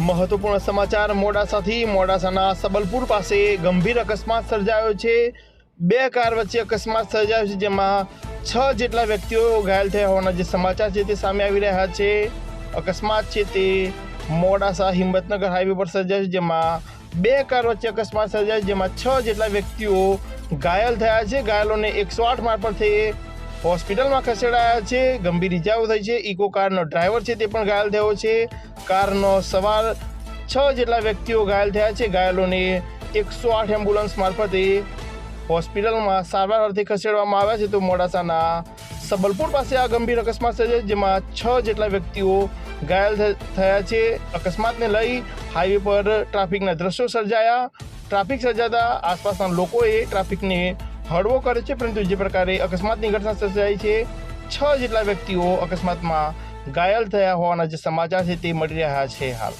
મહત્વપૂર્ણ સમાચાર મોડાસાથી. મોડાસાના સબલપુર પાસે ગંભીર અકસ્માત સર્જાયો છે. બે કાર વચ્ચે અકસ્માત સર્જાયો છે, જેમાં છ જેટલા વ્યક્તિઓ ઘાયલ થયા હોવાના જે સમાચાર છે તે સામે આવી રહ્યા છે. અકસ્માત છે તે મોડાસા હિંમતનગર હાઈવે પર સર્જાયો છે, જેમાં બે કાર વચ્ચે અકસ્માત સર્જાયો છે, જેમાં છ જેટલા વ્યક્તિઓ ઘાયલ થયા છે. ઘાયલોને એકસો આઠ મારફતે હોસ્પિટલમાં ખસેડાયા છે, ગંભીર ઇજાઓ થઈ છે. ઇકો કારનો ડ્રાઈવર છે તે પણ ઘાયલ થયો છે. કારનો સવાર છ જેટલા વ્યક્તિઓ ઘાયલ થયા છે. ઘાયલોને એકસો આઠ એમ્બ્યુલન્સ મારફતે હોસ્પિટલમાં સારવાર અર્થે ખસેડવામાં આવ્યા છે. તો મોડાસાના સબલપુર પાસે આ ગંભીર અકસ્માત થયો જેમાં છ જેટલા વ્યક્તિઓ ઘાયલ થયા છે. અકસ્માતને લઈ હાઈવે પર ટ્રાફિકના દ્રશ્યો સર્જાયા. ટ્રાફિક સર્જાતા આસપાસના લોકોએ ટ્રાફિકને હળવો કરે છે, પરંતુ જે પ્રકારે અકસ્માતની ઘટના સર્જાઈ છે, છ જેટલા વ્યક્તિઓ અકસ્માતમાં ઘાયલ થયા હોવાના જે સમાચાર છે તે મળી રહ્યા છે હાલ.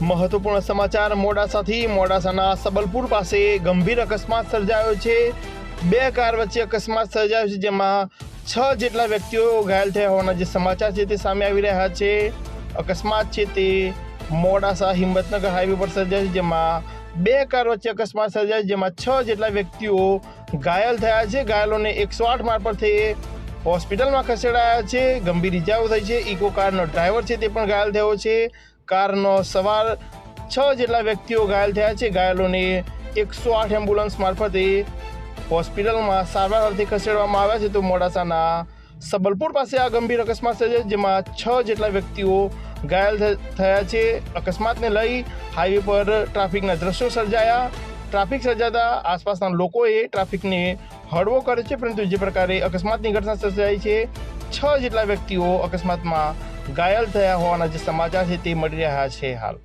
મહત્વપૂર્ણ સમાચાર મોડાસાથી, મોડાસાના સબલપુર પાસે ગંભીર અકસ્માત સર્જાયો છે. બે કાર વચ્ચે અકસ્માત સર્જાયો છે, જેમાં છ જેટલા વ્યક્તિઓ ઘાયલ થયા હોવાના જે સમાચાર છે તે સામે આવી રહ્યા છે. અકસ્માત છે તે મોડાસા હિંમતનગર હાઈવે પર સર્જાયો છે, જેમાં બે કાર વચ્ચે અકસ્માત સર્જાયો જેમાં છ જેટલા વ્યક્તિઓ ઘાયલ થયા છે. ઘાયલોને એકસો આઠ મારફતે હોસ્પિટલમાં ખસેડાયા છે. ગંભીર ઇજાઓ થઈ છે. ઇકો કારનો ડ્રાઈવર છે તે પણ ઘાયલ થયો છે. કારનો સવાર છ જેટલા વ્યક્તિઓ ઘાયલ થયા છે. ઘાયલોને એકસો આઠ એમ્બ્યુલન્સ મારફતે હોસ્પિટલમાં સારવાર અર્થે ખસેડવામાં આવ્યા છે. તો મોડાસાના સબલપુર પાસે આ ગંભીર અકસ્માત થયો છે, જેમાં છ જેટલા વ્યક્તિઓ ઘાયલ થયા છે. અકસ્માતને લઈ હાઈવે પર ટ્રાફિકના દ્રશ્યો સર્જાયા. ટ્રાફિક સર્જાતા આસપાસના લોકોએ ટ્રાફિકને હળવો કરે છે, પરંતુ જે પ્રકારે અકસ્માતની ઘટના સર્જાઈ છે, છ જેટલા વ્યક્તિઓ અકસ્માતમાં ઘાયલ થયા હોવાના જે સમાચાર છે તે મળી રહ્યા છે હાલ.